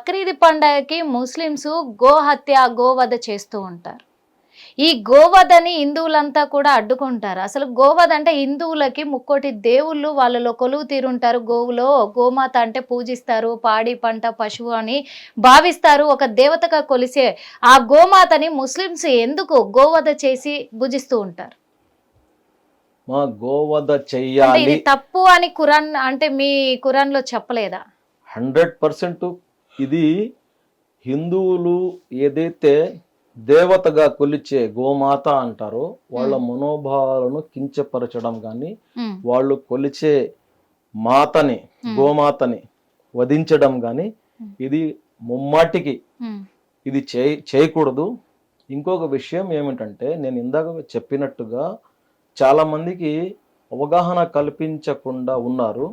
బక్రీద్ పండగకి ముస్లిమ్స్ గోహత్య గోవధ చేస్తూ ఉంటారు. ఈ గోవధని హిందువులంతా కూడా అడ్డుకుంటారు. అసలు గోవధ అంటే హిందువులకి ముక్కోటి దేవుళ్ళు వాళ్ళలో కొలువు తీరుంటారు. గోవులో గోమాత అంటే పూజిస్తారు పాడి పంట పశువు అని భావిస్తారు. ఒక దేవతగా కొలిసే ఆ గోమాతని ముస్లిమ్స్ ఎందుకు గోవధ చేసి భుజిస్తూ ఉంటారు? మా గోవధ చెయ్యాలి. ఇది తప్పు అని ఖురాన్ అంటే మీ ఖురాన్లో చెప్పలేదా? హండ్రెడ్ పర్సెంట్ ఇది హిందువులు ఏదైతే దేవతగా కొలిచే గోమాత అంటారో వాళ్ళ మనోభావాలను కించపరచడం కానీ వాళ్ళు కొలిచే మాతని. గోమాతని వధించడం కానీ. ఇది ముమ్మాటికి ఇది చేయ చేయకూడదు. ఇంకొక విషయం ఏమిటంటే నేను ఇందాక చెప్పినట్టుగా చాలా మందికి అవగాహన కల్పించకుండా ఉన్నారు.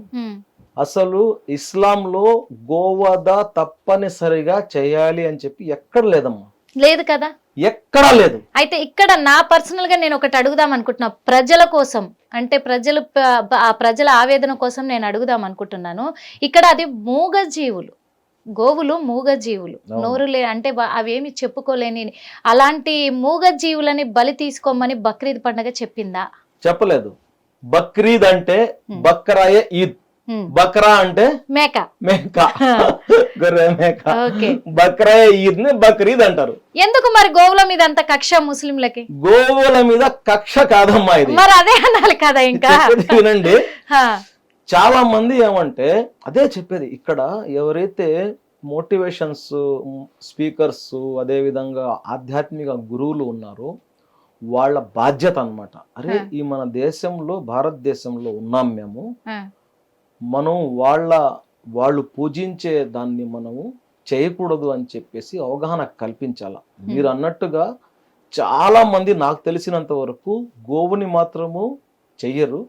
అసలు ఇస్లాంలో గోవధ తప్పనిసరిగా చేయాలి అని చెప్పి ఎక్కడ లేదమ్మా. లేదు కదా? ఎక్కడా లేదు. అయితే ఇక్కడ నా పర్సనల్గా నేను ఒకటి అడుగుదాం అనుకుంటున్నా. ప్రజల కోసం అంటే ప్రజలు ఆ ప్రజల ఆవేదన కోసం నేను అడుగుదాం అనుకుంటున్నాను. ఇక్కడ అది మూగ జీవులు గోవులు మూగ జీవులు అవును. నోరు లే అంటే అవేమి చెప్పుకోలేని అలాంటి మూగ జీవులని బలి తీసుకోమని బక్రీద్ పండగ చెప్పిందా? చెప్పలేదు. బక్రీద్ అంటే. బక్రాయే ఈద్. బక్రా అంటే మేక. మేక. గొర్రె మేక. ఓకే బక్రాయే ఈద్ని బక్రీద్ అంటారు. ఎందుకు మరి గోవుల మీద అంత కక్ష ముస్లింలకి? గోవుల మీద కక్ష కాదమ్మా ఇది. మరి అదే అనాలి కదా ఇంకా. వినండి. చాలా మంది ఏమంటే అదే చెప్పేది ఇక్కడ ఎవరైతే మోటివేషన్స్ స్పీకర్స్ అదే విధంగా ఆధ్యాత్మిక గురువులు ఉన్నారో వాళ్ళ బాధ్యత అన్నమాట. అరే. ఈ మన దేశంలో భారతదేశంలో ఉన్నాం మేము. మనం వాళ్ళ వాళ్ళు పూజించే దాన్ని మనము చేయకూడదు అని చెప్పేసి అవగాహన కల్పించాల? మీరు అన్నట్టుగా చాలా మంది నాకు తెలిసినంత వరకు గోవుని మాత్రము చెయ్యరు.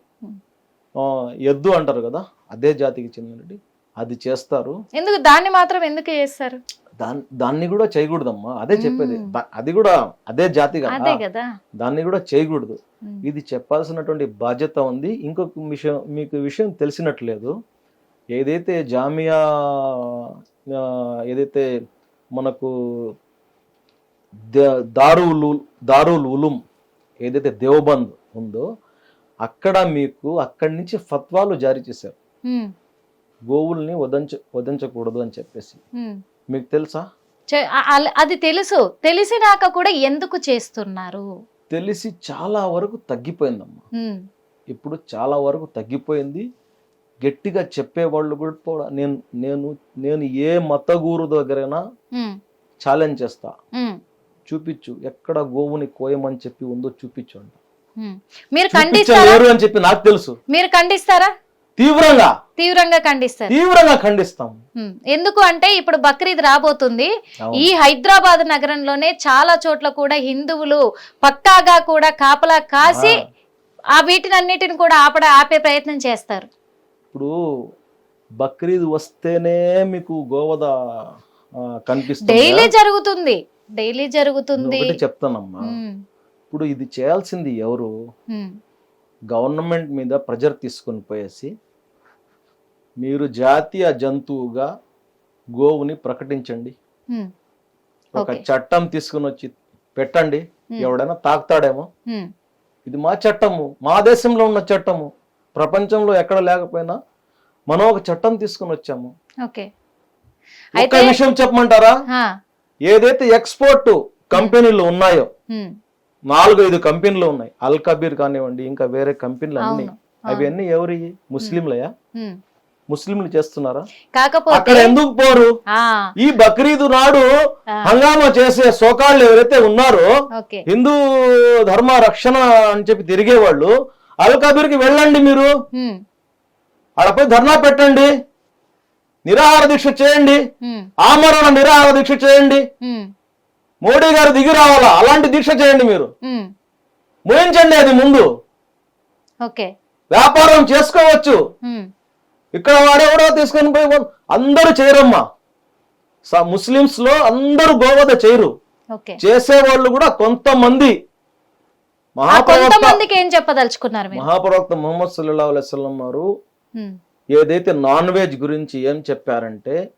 ఎద్దు అంటారు కదా అదే జాతికి చెందినది. అది చేస్తారు. ఎందుకు? దాన్ని మాత్రం ఎందుకు చేస్తారు? దాన్ని దాన్ని కూడా చేయకూడదమ్మా. అదే చెప్పేది. అది కూడా అదే జాతి కదా. దాన్ని కూడా చేయకూడదు. ఇది చెప్పాల్సినటువంటి బాధ్యత ఉంది. ఇంకొక విషయం మీకు విషయం తెలిసినట్లేదు. ఏదైతే జామియా ఏదైతే మనకు దారుల్ దారుల్ ఉలుం ఏదైతే దేవబంద్ ఉందో అక్కడ మీకు అక్కడి నుంచి ఫత్వాలు జారీ చేశారు. గోవుల్ని వదంచ వధించకూడదు అని చెప్పేసి. మీకు తెలుసా? అది తెలుసు. తెలిసినాక కూడా ఎందుకు చేస్తున్నారు? తెలిసి చాలా వరకు తగ్గిపోయిందమ్మా. ఇప్పుడు చాలా వరకు తగ్గిపోయింది. గట్టిగా చెప్పేవాళ్ళు కూడా కూడా నేను నేను నేను ఏ మత గురు దగ్గరైనా ఛాలెంజ్ చేస్తా. చూపించు. ఎక్కడ గోవుని కోయమని చెప్పి ఉందో చూపించు అంట. మీరు ఖండిస్తారా? అని చెప్పి నాకు తెలుసు. మీరు ఖండిస్తారా? తీవ్రంగా. తీవ్రంగా ఖండిస్తారు. తీవ్రంగా ఖండిస్తాం. ఎందుకు అంటే ఇప్పుడు బక్రీద్ రాబోతుంది. ఈ హైదరాబాద్ నగరంలోనే చాలా చోట్ల కూడా హిందువులు పక్కాగా కూడా కాపలా కాసి ఆ. వీటినన్నిటిని కూడా ఆపడ ఆపే ప్రయత్నం చేస్తారు. ఇప్పుడు బక్రీద్ వస్తేనే మీకు గోవద కనిపిస్తుంది. డైలీ జరుగుతుంది. డైలీ జరుగుతుంది. చెప్తానమ్మా. ఇప్పుడు ఇది చేయాల్సింది ఎవరు? గవర్నమెంట్ మీద ప్రెజర్ తీసుకొని పోయేసి మీరు జాతీయ జంతువుగా గోవుని ప్రకటించండి. ఒక. చట్టం తీసుకుని వచ్చి పెట్టండి. ఎవడైనా తాకుతాడేమో. ఇది మా చట్టము. మా దేశంలో ఉన్న చట్టము. ప్రపంచంలో ఎక్కడ లేకపోయినా మనం ఒక చట్టం తీసుకుని వచ్చాము. ఓకే. ఒక విషయం చెప్పమంటారా? ఏదైతే ఎక్స్పోర్ట్ కంపెనీలు ఉన్నాయో నాలుగు ఐదు కంపెనీలు ఉన్నాయి. అల్ కబీర్ కానివ్వండి ఇంకా వేరే కంపెనీలు అన్ని. అవును. అవి అన్ని ఎవరి? ముస్లింలయా. ముస్లింలు చేస్తున్నారా? కాకపోతే అక్కడ ఎందుకు పోరు? ఈ బక్రీద్ నాడు హంగామా చేసే సోకాళ్ళు ఎవరైతే ఉన్నారో హిందూ ధర్మ రక్షణ అని చెప్పి తిరిగేవాళ్ళు అల్ కబీర్కి వెళ్ళండి మీరు. ఆడపై ధర్నా పెట్టండి. నిరాహార దీక్ష చేయండి. ఆమరణ నిరాహార దీక్ష చేయండి. మోడీ గారు దిగి రావాలా? అలాంటి దీక్ష చేయండి మీరు. ముయించండి అది ముందు. ఓకే. వ్యాపారం చేసుకోవచ్చు. ఇక్కడ వాడెవడో తీసుకొని పోయి అందరూ చేయరమ్మా. స- ముస్లిమ్స్లో అందరూ గోవధ చేయరు. ఓకే. చేసేవాళ్ళు కూడా కొంతమంది. మహాప్రవక్త కొంతమందికి ఏం చెప్పదలుచుకున్నారు మీరు? మహాప్రవక్త ముహమ్మద్ సల్లాహు అలైస్లం వారు ఏదైతే నాన్ వెజ్ గురించి ఏం చెప్పారంటే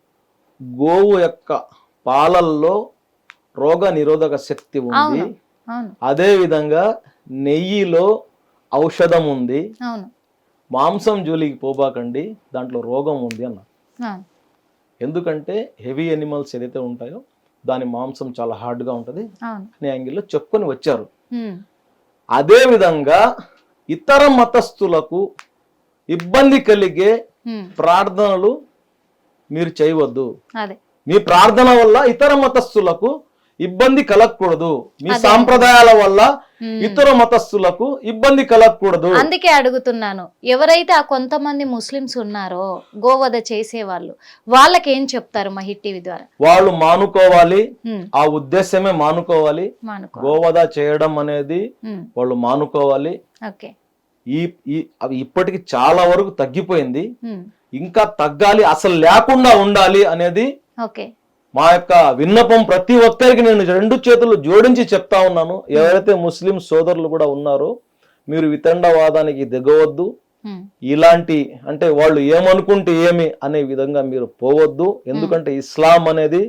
గోవు యొక్క పాలల్లో రోగ నిరోధక శక్తి ఉంది. అదే విధంగా నెయ్యిలో ఔషధం ఉంది. మాంసం జోలికి పోబాకండి దాంట్లో రోగం ఉంది అన్న. ఎందుకంటే హెవీ ఎనిమల్స్ ఏదైతే ఉంటాయో దాని మాంసం చాలా హార్డ్గా ఉంటుంది. అనే యాంగిల్లో చెప్పుకొని వచ్చారు. అదే విధంగా ఇతర మతస్థులకు ఇబ్బంది కలిగే ప్రార్థనలు మీరు చేయవద్దు. మీ ప్రార్థన వల్ల ఇతర మతస్థులకు ఇబ్బంది కలగకూడదు. మీ. సాంప్రదాయాల వల్ల. ఇతర మతస్థులకు ఇబ్బంది కలగకూడదు. అందుకే అడుగుతున్నాను ఎవరైతే ఆ కొంతమంది ముస్లిమ్స్ ఉన్నారో గోవధ చేసేవాళ్ళు వాళ్ళకి ఏం చెప్తారు మా హిట్ టీవీ ద్వారా? వాళ్ళు మానుకోవాలి. ఆ ఉద్దేశమే మానుకోవాలి. మానుకో గోవధ చేయడం అనేది వాళ్ళు మానుకోవాలి. ఓకే. ఈ ఇప్పటికి చాలా వరకు తగ్గిపోయింది. ఇంకా తగ్గాలి అసలు లేకుండా ఉండాలి అనేది ఓకే. మా యొక్క విన్నపం ప్రతి ఒక్కరికి నేను రెండు చేతులు జోడించి చెప్తా ఉన్నాను. ఎవరైతే ముస్లిం సోదరులు కూడా ఉన్నారో మీరు వితండవాదానికి దిగవద్దు. ఉమ్, ఇలాంటి అంటే వాళ్ళు ఏమనుకుంటే ఏమి అనే విధంగా మీరు పోవద్దు. ఎందుకంటే ఇస్లాం అనేది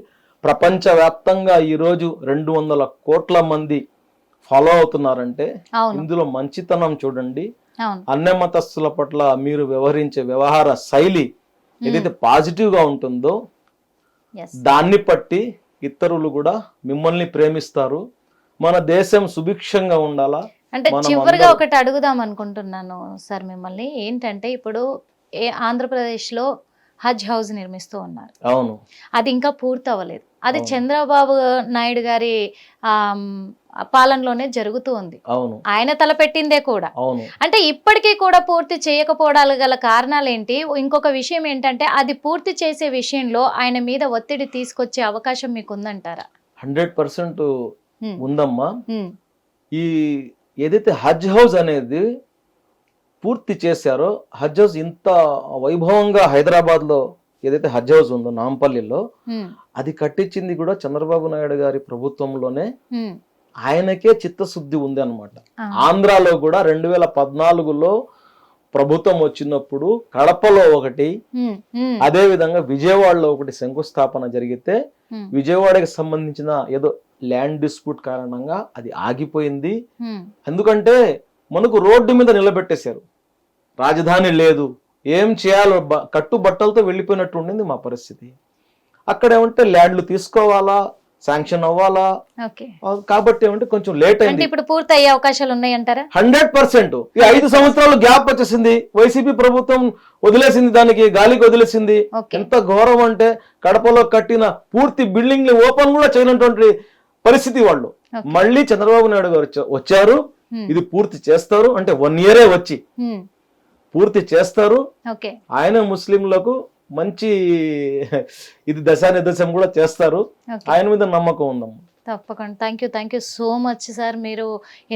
ప్రపంచవ్యాప్తంగా ఈరోజు రెండు వందల కోట్ల మంది ఫాలో అవుతున్నారంటే ఇందులో మంచితనం చూడండి. అన్య మతస్థుల పట్ల మీరు వ్యవహరించే వ్యవహార శైలి ఏదైతే పాజిటివ్గా ఉంటుందో దాన్ని బట్టి ఇతరులు కూడా మిమ్మల్ని ప్రేమిస్తారు. మన దేశం సుభిక్షంగా ఉండాలా? అంటే చివరిగా ఒకటి అడుగుదాం అనుకుంటున్నాను సార్ మిమ్మల్ని. ఏంటంటే ఇప్పుడు ఏ ఆంధ్రప్రదేశ్లో హజ్ హౌస్ నిర్మిస్తూ ఉన్నారు. అవును. అది ఇంకా పూర్తి అవ్వలేదు అది. చంద్రబాబు నాయుడు గారి పాలనలోనే జరుగుతూ ఉంది. అవును. ఆయన తలపెట్టిందే కూడా. అవును. అంటే ఇప్పటికీ కూడా పూర్తి చేయకపోవడాలు గల కారణాలు ఏంటి ఇంకొక విషయం ఏంటంటే అది పూర్తి చేసే విషయంలో ఆయన మీద ఒత్తిడి తీసుకొచ్చే అవకాశం మీకు ఉందంటారా హండ్రెడ్ పర్సెంట్. ఉందమ్మా. ఈ ఏదైతే హజ్ హౌస్ అనేది పూర్తి చేశారో హజ్ హౌస్ ఇంత వైభవంగా హైదరాబాద్లో ఏదైతే హజ్ హౌస్ ఉందో నాంపల్లిలో. అది కట్టించింది కూడా చంద్రబాబు నాయుడు గారి ప్రభుత్వంలోనే. ఆయనకే చిత్తశుద్ధి ఉంది అనమాట. ఆంధ్రాలో కూడా రెండు వేల పద్నాలుగులో ప్రభుత్వం వచ్చినప్పుడు కడపలో ఒకటి. అదే విధంగా విజయవాడలో ఒకటి శంకుస్థాపన జరిగితే. విజయవాడకి సంబంధించిన ఏదో ల్యాండ్ డిస్ప్యూట్ కారణంగా అది ఆగిపోయింది. ఎందుకంటే మనకు రోడ్డు మీద నిలబెట్టేశారు రాజధాని లేదు. ఏం చేయాలో బ- కట్టు బట్టలతో వెళ్ళిపోయినట్టు ఉండింది మా పరిస్థితి. అక్కడ ఏమంటే ల్యాండ్లు తీసుకోవాలా శాంక్షన్ అవ్వాలా? కాబట్టి ఏమంటే కొంచెం లేట్ అయింది. ఇప్పుడు పూర్తి అయ్యే అవకాశాలు ఉన్నాయంటారా? Hundred percent. ఈ ఐదు సంవత్సరాలు గ్యాప్ వచ్చేసింది. వైసీపీ ప్రభుత్వం వదిలేసింది దానికి గాలికి వదిలేసింది. ఎంత ఘోరం అంటే కడపలో కట్టిన పూర్తి బిల్డింగ్ని ఓపెన్ కూడా చేయనటువంటి పరిస్థితి వాళ్ళు. మళ్ళీ చంద్రబాబు నాయుడు గారు వచ్చా- వచ్చారు. ఇది పూర్తి చేస్తారు. అంటే వన్ ఇయరే వచ్చి. పూర్తి చేస్తారు. ఆయన ముస్లింలకు మంచి ఇది దశానిదశం కూడా చేస్తారు. ఆయన మీద నమ్మకం ఉందమ్మ తప్పకుండా. Thank you thank you so much sir మీరు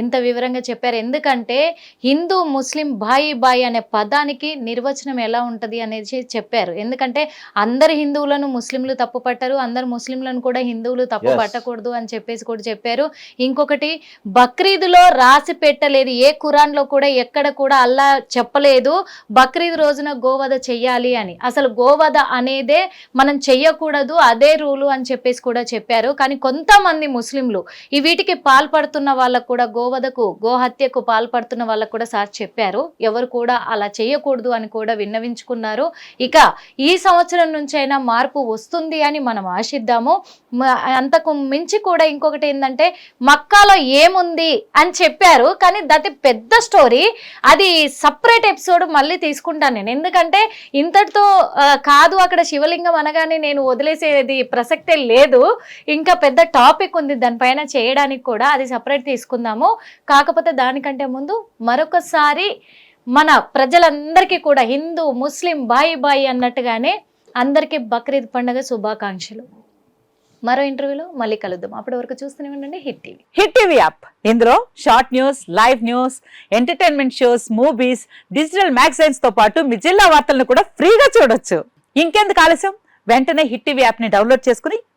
ఎంత వివరంగా చెప్పారు. ఎందుకంటే హిందూ ముస్లిం బాయి బాయి అనే పదానికి నిర్వచనం ఎలా ఉంటుంది అనేది చెప్పారు. ఎందుకంటే అందరు హిందువులను ముస్లింలు తప్పు పట్టరు అందరు ముస్లింలను కూడా హిందువులు తప్పు. పట్టకూడదు అని చెప్పేసి కూడా చెప్పారు. ఇంకొకటి బక్రీద్లో రాసి పెట్టలేదు ఏ ఖురాన్లో కూడా ఎక్కడ కూడా అల్లా చెప్పలేదు బక్రీద్ రోజున గోవధ చెయ్యాలి అని. అసలు గోవధ అనేదే మనం చెయ్యకూడదు అదే రూలు అని చెప్పేసి కూడా చెప్పారు. కానీ కొంతమంది ముస్లింలు ఈ వీటికి పాల్పడుతున్న వాళ్ళకు కూడా గోవధకు గోహత్యకు పాల్పడుతున్న వాళ్ళకు కూడా సార్ చెప్పారు. ఎవరు కూడా అలా చేయకూడదు అని కూడా విన్నవించుకున్నారు. ఇక ఈ సంవత్సరం నుంచైనా మార్పు వస్తుంది అని మనం ఆశిద్దాము. అంతకు మించి కూడా ఇంకొకటి ఏంటంటే మక్కాలో ఏముంది అని చెప్పారు కానీ దట్ పెద్ద స్టోరీ. అది సపరేట్ ఎపిసోడ్ మళ్ళీ తీసుకుంటాను నేను. ఎందుకంటే ఇంతటితో కాదు అక్కడ శివలింగం అనగానే నేను వదిలేసేది ప్రసక్తే లేదు. ఇంకా పెద్ద టాపిక్ ఉంది దానిపైన చేయడానికి కూడా అది సపరేట్ తీసుకుందాము. కాకపోతే దానికంటే ముందు మరొకసారి మన ప్రజలందరికీ కూడా హిందూ ముస్లిం బాయి బాయి అన్నట్టుగానే అందరికీ బక్రీద్ పండుగ శుభాకాంక్షలు. మరో ఇంటర్వ్యూలో మళ్ళీ కలుద్దాం. అప్పటి వరకు చూస్తూనే ఉండండి. Hit TV. Hit TV app. ఇందులో short news live news entertainment shows movies digital మ్యాగజైన్స్తో పాటు మీ జిల్లా వార్తలను కూడా ఫ్రీగా చూడొచ్చు. ఇంకెందుకు ఆలస్యం? వెంటనే హిట్ టీవీ యాప్ని డౌన్లోడ్ చేసుకుని